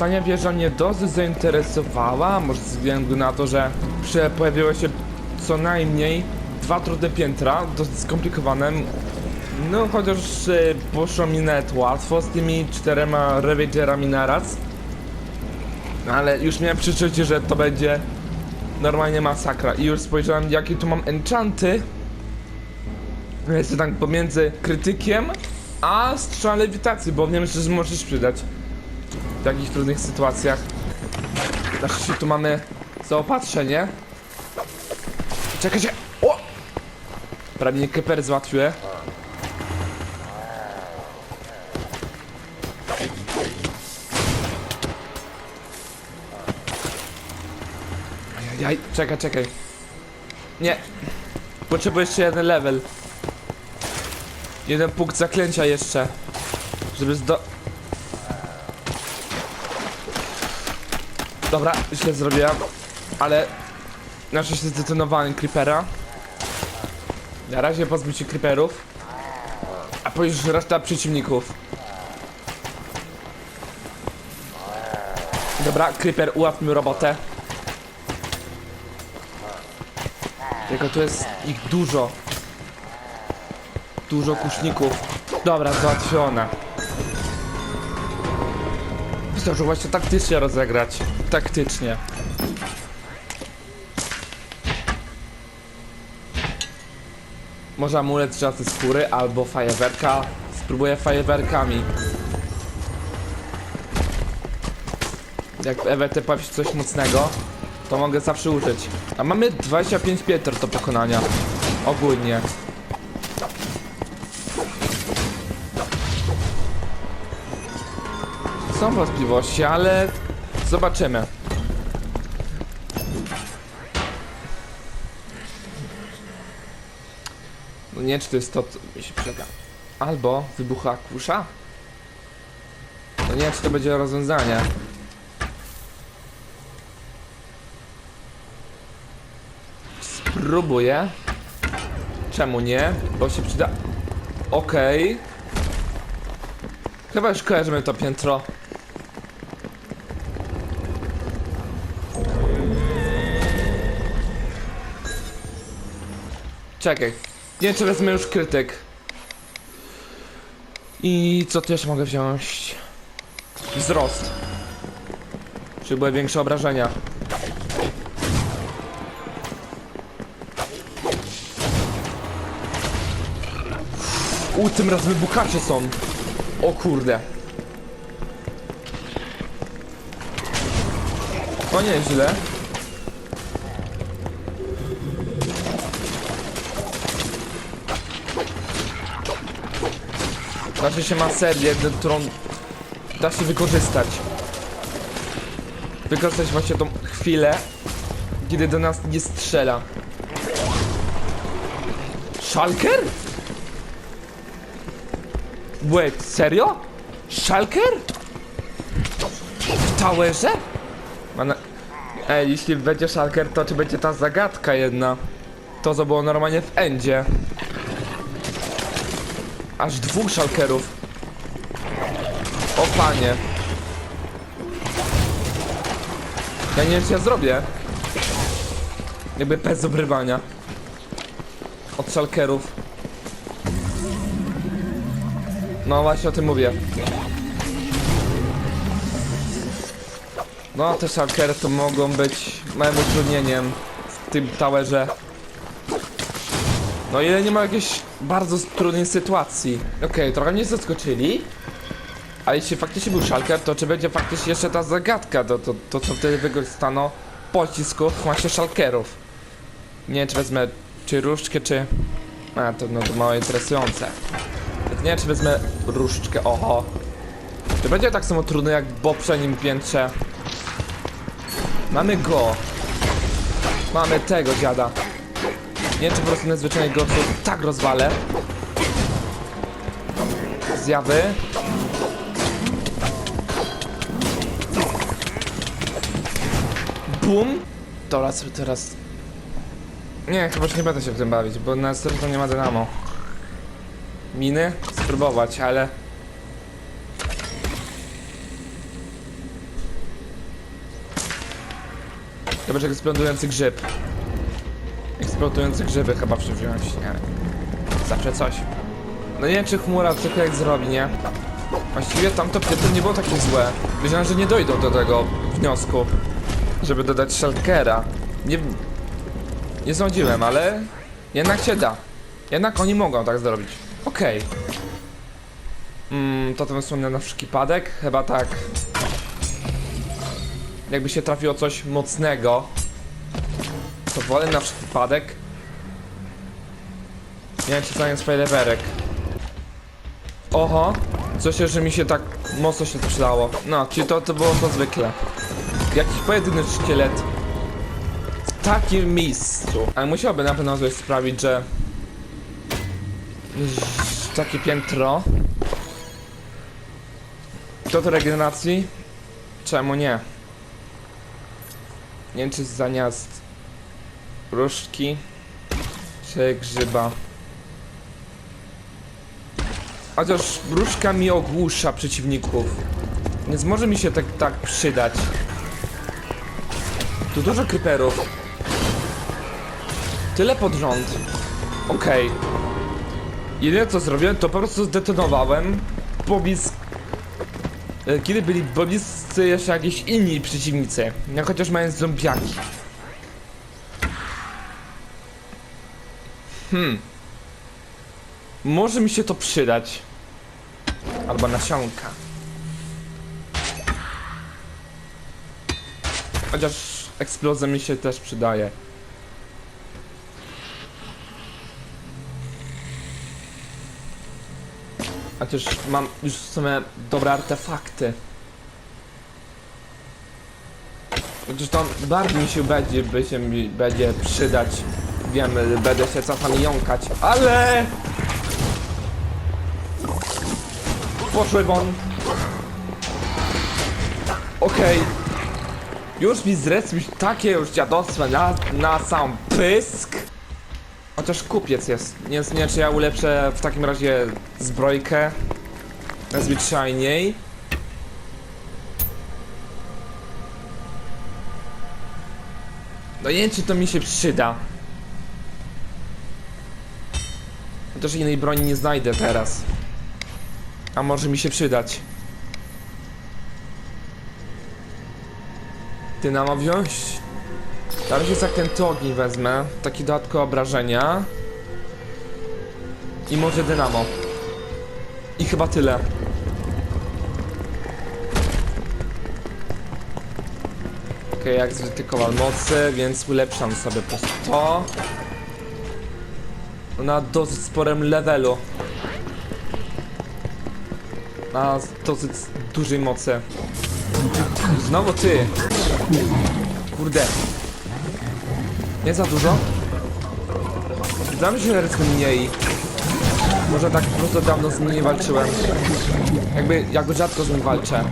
Ostatnia wieża mnie dosyć zainteresowała, może ze względu na to, że pojawiło się co najmniej dwa trudne piętra, dosyć skomplikowane. No chociaż y, poszło mi nawet łatwo z tymi czterema Ravagerami naraz. No, Ale już miałem przeczucie, że to będzie normalnie masakra. I już spojrzałem jakie tu mam enchanty. Jest to tak pomiędzy krytykiem a strzał lewitacji, bo wiem, że może się przydać w takich trudnych sytuacjach. Na szczęście tu mamy zaopatrzenie. Czekajcie! O! Prawie mnie keper załatwiły. Ajajaj, czekaj, czekaj. Nie. Potrzebuję jeszcze jeden level. Jeden punkt zaklęcia jeszcze. Żeby zdo... Dobra, źle zrobiłem. Ale... Na szczęście zdetonowałem creepera. Na razie pozbyć się creeperów. A później reszta przeciwników. Dobra, creeper, ułatw mi robotę. Tylko tu jest ich dużo. Dużo kuszników. Dobra, załatwione. Zdążył właśnie taktycznie rozegrać. Taktycznie. Może amulet żadnej skóry albo fajerwerka. Spróbuję fajerwerkami. Jak w EWT pojawi coś mocnego, to mogę zawsze użyć. A mamy 25 pięter do pokonania. Ogólnie. Są wątpliwości, ale zobaczymy. No nie, czy to jest to, co mi się przyda. Albo wybucha kusza? No nie, czy to będzie rozwiązanie. Spróbuję. Czemu nie? Bo się przyda. Okej. Chyba już kojarzymy to piętro. Czekaj. Nie wiem, czy wezmę już krytyk. I co tu jeszcze mogę wziąć? Wzrost. Żeby były większe obrażenia. U, tym razem wybuchacze są. O kurde. O nieźle. Znaczy się ma serię, którą da się wykorzystać. Wykorzystać właśnie tą chwilę, kiedy do nas nie strzela. Shulker? Wait, serio? Shulker? W towerze? Ej, jeśli będzie Shulker, to czy będzie ta zagadka jedna? To, co było normalnie w endzie. Aż dwóch Shulkerów. O panie. Ja nie wiem, co ja zrobię. Jakby bez obrywania. Od Shulkerów. No właśnie o tym mówię. No te shulkery to mogą być małym utrudnieniem w tym towerze. No ile nie ma jakiejś bardzo trudnej sytuacji. Okej, trochę mnie zaskoczyli. A jeśli faktycznie był shulker, to czy będzie faktycznie jeszcze ta zagadka, to, to, to co wtedy wykorzystano pocisków właśnie shulkerów. Nie wiem czy wezmę czy różdżkę, czy... A, to no to mało interesujące. Nie wiem, czy wezmę różdżkę, oho. Czy będzie tak samo trudny jak w poprzednim piętrze? Mamy go. Mamy tego dziada. Nie wiem, czy po prostu nadzwyczajnie go tak rozwalę. Zjawy. Bum. Sobie teraz... Nie, chyba już nie będę się w tym bawić, bo na serio nie ma dynamo miny spróbować, ale Chyba, że eksplodujący grzyb. Eksplodujące grzyby chyba przywziąć, nie Zawsze coś. No nie wiem, czy chmura cokolwiek zrobi, nie? Właściwie tamto piętro nie było takie złe. Myślałem, że nie dojdą do tego wniosku, żeby dodać Shulkera. Nie... Nie sądziłem, ale... Jednak się da. Jednak oni mogą tak zrobić. Okej. Mm, to to wysłane na wszelki padek? Chyba tak. Jakby się trafiło coś mocnego, to wolę na wszelki wypadek. Wiem, czy to jest fajlewerek. Oho, coś że mi się tak mocno się przydało. No, czyli to, to było to zwykle. Jakiś pojedynczy szkielet w takim miejscu. Ale musiałby na pewno coś sprawić, że takie piętro to do regeneracji? Czemu nie? Nie wiem, czy zamiast różdżki czy grzyba. Chociaż różdżka mi ogłusza przeciwników. Więc może mi się tak, tak przydać. Tu dużo kryperów. Tyle pod rząd. Okej. Jedyne co zrobiłem, to po prostu zdetonowałem poblisk... e, Kiedy byli bliscy jeszcze jakieś inni przeciwnicy. No chociaż mając zombiaki. Hmm. Może mi się to przydać. Albo nasionka. Chociaż eksplozja mi się też przydaje. Chociaż mam już w sumie dobre artefakty. Chociaż to bardziej mi się będzie, by się mi będzie przydać. Wiem, będę się czasami jąkać, ale... Poszły won. Okej. Już mi zrespić takie już dziadostwo na, na sam pysk. Chociaż kupiec jest. Nie, nie czy ja ulepszę w takim razie zbrojkę. Zwyczajniej. No nie wiem czy to mi się przyda. Chociaż innej broni nie znajdę teraz. A może mi się przydać. Dynamo wziąć? Na razie zakręty ogień wezmę. Takie dodatkowe obrażenia. I może dynamo. I chyba tyle. Okej, jak zwykle kowal mocy, więc ulepszam sobie po prostu to. Na dosyć sporym levelu. Na dosyć dużej mocy. Znowu ty! Kurde. Nie za dużo? Znam się jest mniej. Może tak po prostu dawno z nim nie walczyłem. Jakby, jakby rzadko z nim walczę.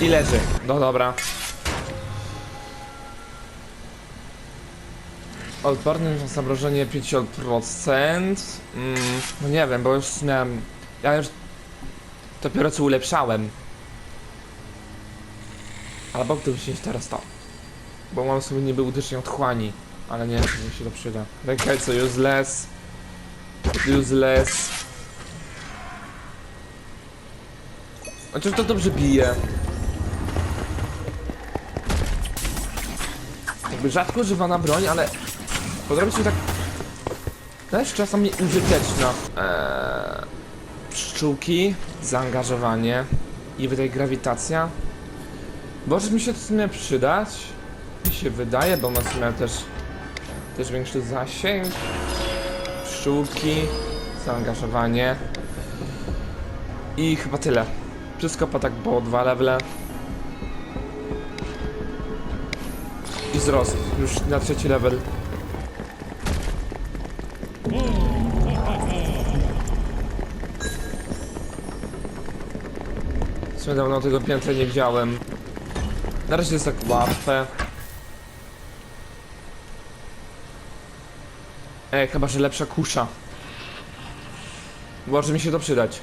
I leży. No dobra. Odporność na zamrożenie 50%. Mm, no nie wiem, bo już miałem... Ja już dopiero co ulepszałem. Albo gdyby się teraz to. Bo mam sobie niby uderzenie otchłani. Ale nie, mi się to przyda. Okej, co useless. Useless. Chociaż to dobrze bije. Jakby rzadko używana broń, ale podrobi się tak też czasami użyteczna. Eee, pszczółki, zaangażowanie i wydaje grawitacja. Może mi się to w sumie przydać? Mi się wydaje, bo w sumie też, też większy zasięg. Pszczółki, zaangażowanie. I chyba tyle. Wszystko po tak było dwa levele. I wzrost, już na trzeci level. Sumie dawno tego piętra nie widziałem. Na razie jest tak łatwe. Ej, chyba, że lepsza kusza. Może mi się to przydać.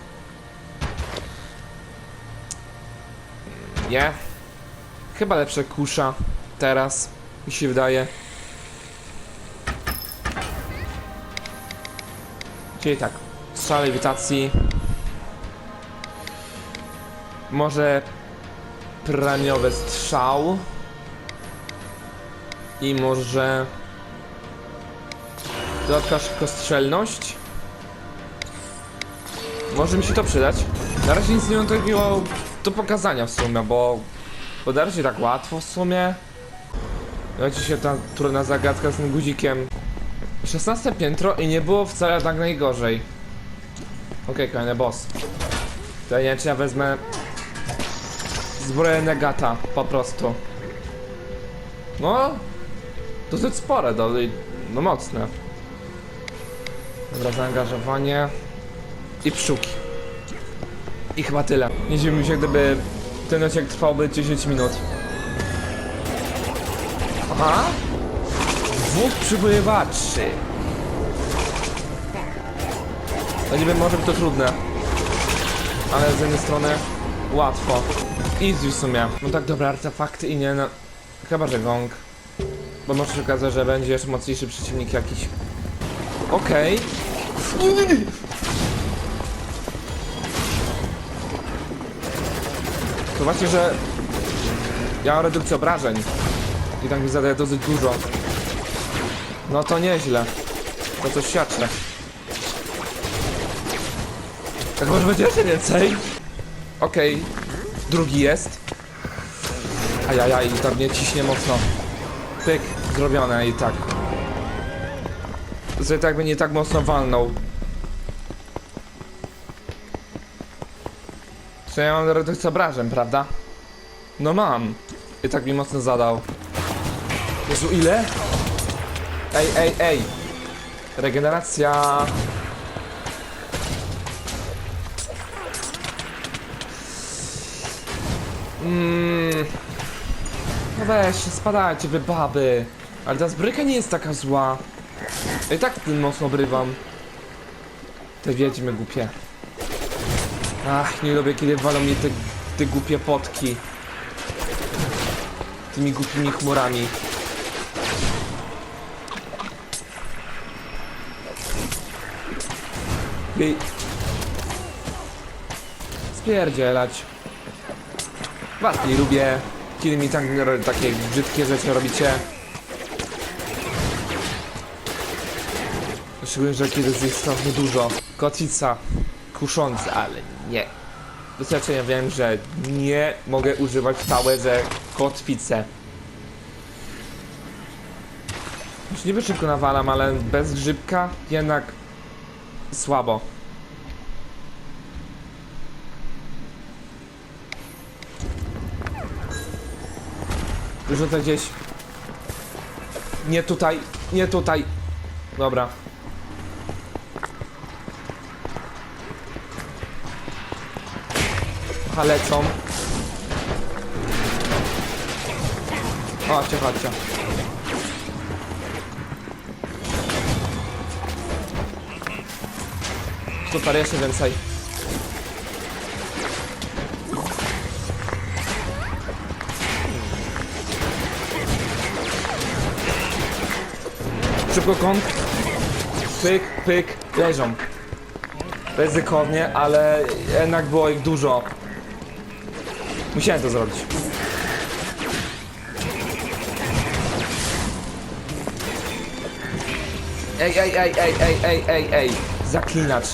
Nie. Chyba lepsza kusza. Teraz mi się wydaje. Czyli tak, strzał lewitacji. Może premiowy strzał. I może dodatkowa szybkostrzelność. Może mi się to przydać. Na razie nic nie mam takiego do pokazania w sumie, bo bo się tak łatwo w sumie. Leci się ta trudna zagadka z tym guzikiem. 16 piętro i nie było wcale tak najgorzej. Okej, kolejny boss. To nie czy ja wezmę zbroję negata, po prostu. No, dosyć spore, dosyć, no mocne. Dobra, zaangażowanie i pszczółki. I chyba tyle. Nie dziwiłbym się, gdyby ten odcinek trwałby 10 minut. Aha! Dwóch przybywaczy. No nie wiem, może być to trudne. Ale z jednej strony łatwo. Easy w sumie. No tak, dobra, artefakty i nie no. Chyba, że gong. Bo może się okazać, że będzie jeszcze mocniejszy przeciwnik jakiś. Okej. To właśnie, że ja mam redukcję obrażeń i tak mi zadaje dosyć dużo. No to nieźle. To coś świadczy. Tak może będzie jeszcze więcej? Okej. Drugi jest. Ajajaj, i tak mnie ciśnie mocno. Pyk, zrobione i tak. Że tak by nie tak mocno walnął. Czy ja mam redukcję obrażeń, prawda? No mam. I tak mi mocno zadał. Jezu, ile? Ej, ej, ej. Regeneracja. Mmm. No weź, spadajcie wy baby. Ale ta zbryka nie jest taka zła. I tak tym mocno obrywam. Te wiedźmy głupie. Ach, nie lubię kiedy walą mnie te, te głupie potki. Tymi głupimi chmurami. Jej. Spierdzielać. Was nie lubię. Kiedy mi tak, takie brzydkie rzeczy robicie. Szczególnie, że kiedy jest strasznie dużo. Kotwica kusząca, ale nie. Ja wiem, że nie mogę używać w towerze kotwice. Już niby szybko nawalam, ale bez grzybka jednak słabo. Rzucę gdzieś. Nie tutaj, nie tutaj. Dobra. Aha, lecą. Chodźcie, chodźcie. Super, jeszcze więcej. Szybko kąt. Pyk, pyk, leżą. Ryzykownie, ale jednak było ich dużo. Musiałem to zrobić. Ej, ej, ej, ej, ej, ej, ej, ej. Zaklinacz.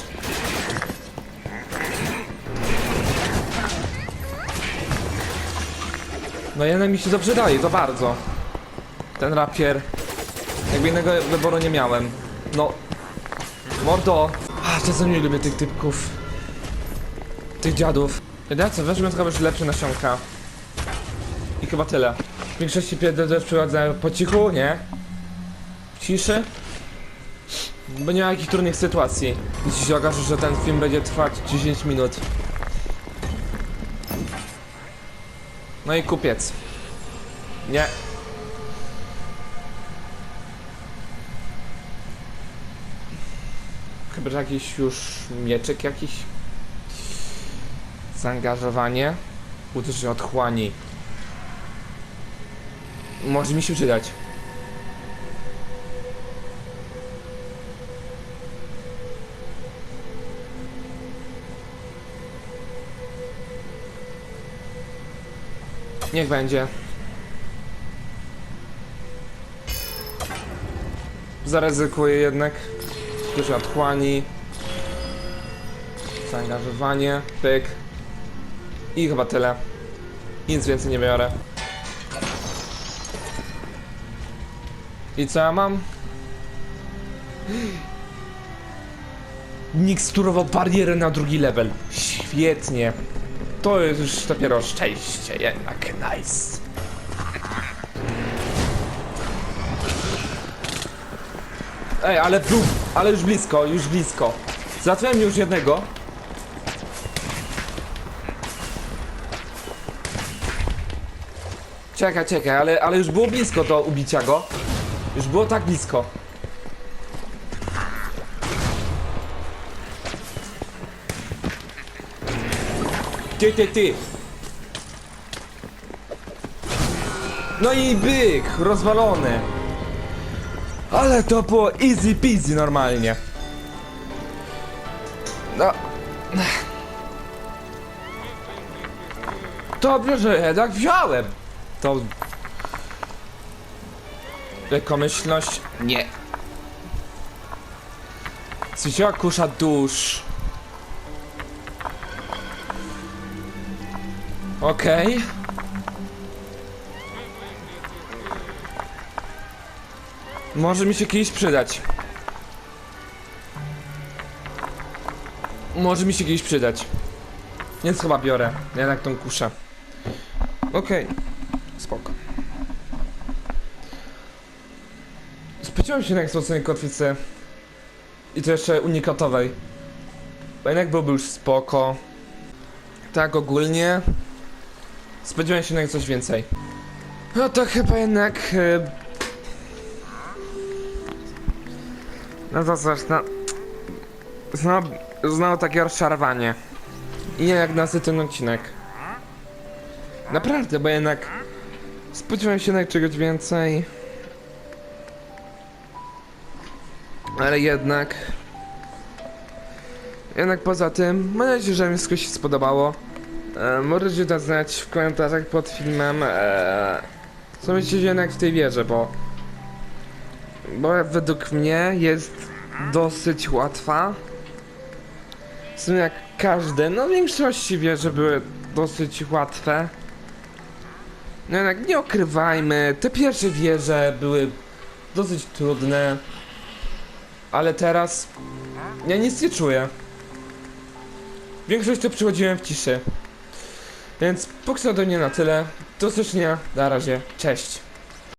No jednak mi się dobrze daje, to bardzo. Ten rapier. Jakby innego wyboru nie miałem. No. Mordo. A, czasem nie lubię tych typków. Tych dziadów. Jedyne co, weźmy tylko już lepsze nasionka. I chyba tyle. W większości pierdol też przechodzę po cichu, nie? W ciszy. Bo nie ma jakichś trudnych sytuacji. Jeśli się okaże, że ten film będzie trwać 10 minut. No i kupiec. Nie. Chyba, że jakiś już mieczyk jakiś. Zaangażowanie. Uderzenie otchłani. Może mi się przydać. Niech będzie. Zaryzykuję jednak. Dużo otchłani. Zaangażowanie. Pyk. I chyba tyle. Nic więcej nie biorę. I co ja mam? Miksturował barierę na drugi level. Świetnie. To jest już dopiero szczęście jednak. Nice. Ej, ale był, ale już blisko, już blisko. Załatwiałem już jednego. Czekaj, czekaj, ale, ale już było blisko do ubicia go. Już było tak blisko. Ty, ty, ty. No i byk, rozwalony. Ale to było easy peasy normalnie. No. Dobrze, że jednak wziąłem. To... Lekomyślność? Nie. Cwiciła kusza dusz. Okej. Może mi się kiedyś przydać. Może mi się kiedyś przydać. Więc chyba biorę. Jednak tą kuszę. Okej. Spoko. Spodziewałem się na wzmocnionej kotwicy. I to jeszcze unikatowej. Bo jednak byłby już spoko. Tak ogólnie. Spodziewałem się na coś więcej. No to chyba jednak... e, No to coś, no... Znowu, znowu takie rozczarowanie. I jak na ten odcinek. Naprawdę, bo jednak... Spodziewałem się na czegoś więcej. Ale jednak... Jednak poza tym, mam nadzieję, że mi wszystko się spodobało. E, możecie dać znać w komentarzach pod filmem, e, co myślicie jednak w tej wieży, bo... Bo według mnie jest dosyć łatwa. W sumie jak każde, no w większości wieże były dosyć łatwe. No jednak nie ukrywajmy, te pierwsze wieże były dosyć trudne. Ale teraz ja nic nie czuję. Większość to przychodziłem w ciszy. Więc co do mnie na tyle. Do usłyszenia. Na razie. Cześć.